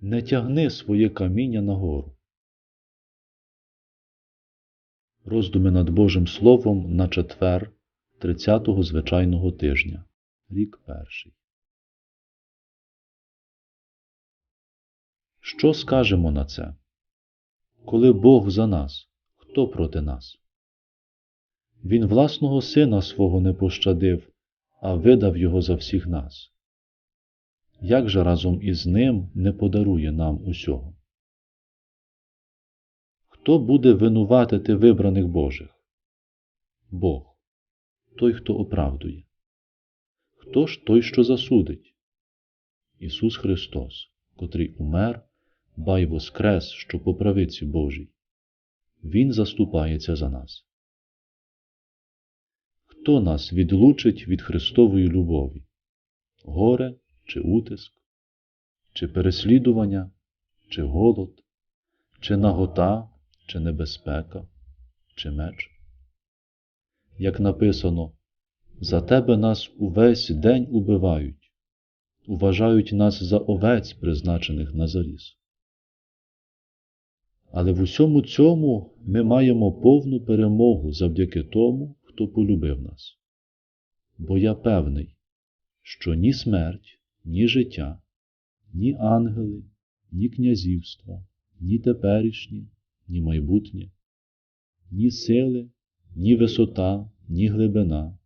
не тягни своє каміння нагору. Роздуми над Божим Словом на четвер 30-го звичайного тижня, рік перший. Що скажемо на це? Коли Бог за нас, хто проти нас? Він власного сина свого не пощадив, а видав його за всіх нас. Як же разом із ним не подарує нам усього? Хто буде винуватити вибраних Божих? Бог, той, хто оправдує. Хто ж той, що засудить? Ісус Христос, котрий умер, ба й воскрес, що по правиці Божій. Він заступається за нас. Хто нас відлучить від Христової любові? Горе чи утиск, чи переслідування, чи голод, чи нагота, чи небезпека, чи меч? Як написано, за тебе нас увесь день убивають, уважають нас за овець, призначених на заріз. Але в усьому цьому ми маємо повну перемогу завдяки тому, хто полюбив нас. Бо я певний, що ні смерть, ні життя, ні ангели, ні князівства, ні теперішнє, ні майбутнє, ні сили, ні висота, ні глибина,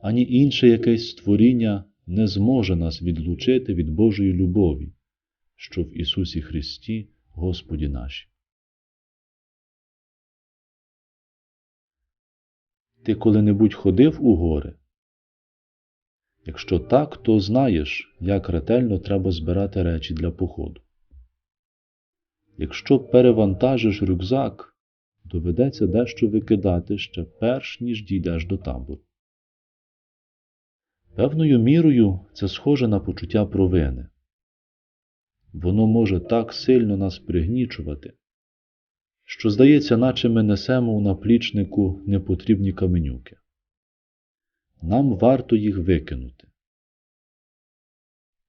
ані інше якесь створіння не зможе нас відлучити від Божої любові, що в Ісусі Христі, Господі наші. Ти коли-небудь ходив у гори? Якщо так, то знаєш, як ретельно треба збирати речі для походу. Якщо перевантажиш рюкзак, доведеться дещо викидати ще перш ніж дійдеш до табору. Певною мірою це схоже на почуття провини. Воно може так сильно нас пригнічувати, що здається, наче ми несемо у наплічнику непотрібні каменюки. Нам варто їх викинути.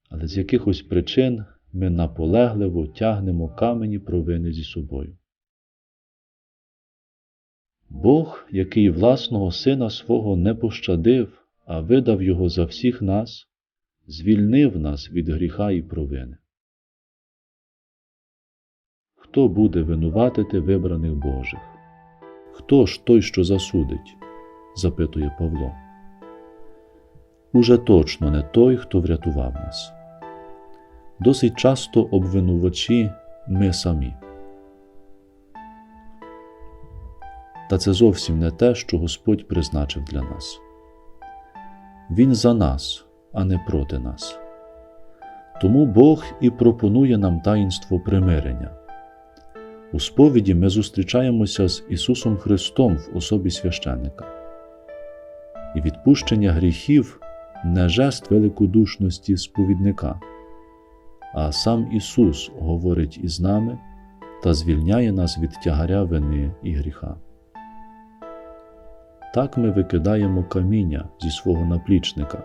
Але з якихось причин ми наполегливо тягнемо камені провини зі собою. Бог, який власного сина свого не пощадив, а видав його за всіх нас, звільнив нас від гріха і провини. Хто буде винуватити вибраних Божих? Хто ж той, що засудить? запитує Павло. Уже точно не той, хто врятував нас. Досить часто обвинувачі ми самі. Та це зовсім не те, що Господь призначив для нас. Він за нас, а не проти нас. Тому Бог і пропонує нам таїнство примирення. У сповіді ми зустрічаємося з Ісусом Христом в особі священника. І відпущення гріхів не жест великодушності сповідника, а сам Ісус говорить із нами та звільняє нас від тягаря вини і гріха. Так ми викидаємо каміння зі свого наплічника,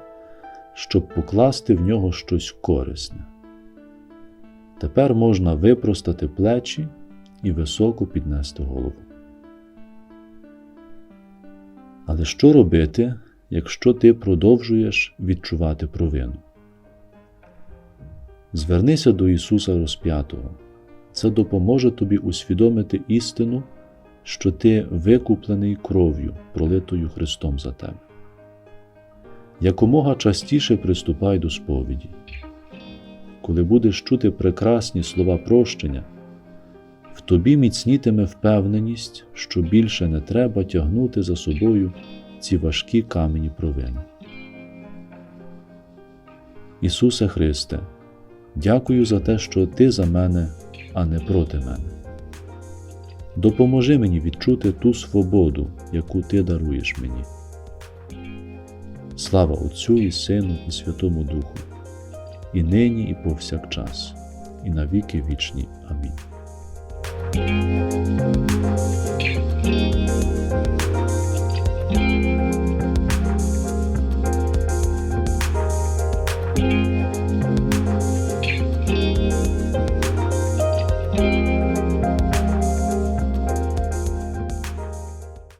щоб покласти в нього щось корисне. Тепер можна випростати плечі і високо піднести голову. Але що робити, якщо ти продовжуєш відчувати провину? Звернися до Ісуса Розп'ятого. Це допоможе тобі усвідомити істину, що ти викуплений кров'ю, пролитою Христом за тебе. Якомога частіше приступай до сповіді. Коли будеш чути прекрасні слова прощення, в тобі міцнітиме впевненість, що більше не треба тягнути за собою ці важкі камені провини. Ісусе Христе, дякую за те, що Ти за мене, а не проти мене. Допоможи мені відчути ту свободу, яку Ти даруєш мені. Слава Отцю і Сину, і Святому Духу, і нині, і повсякчас, і навіки вічні. Амінь. Bye.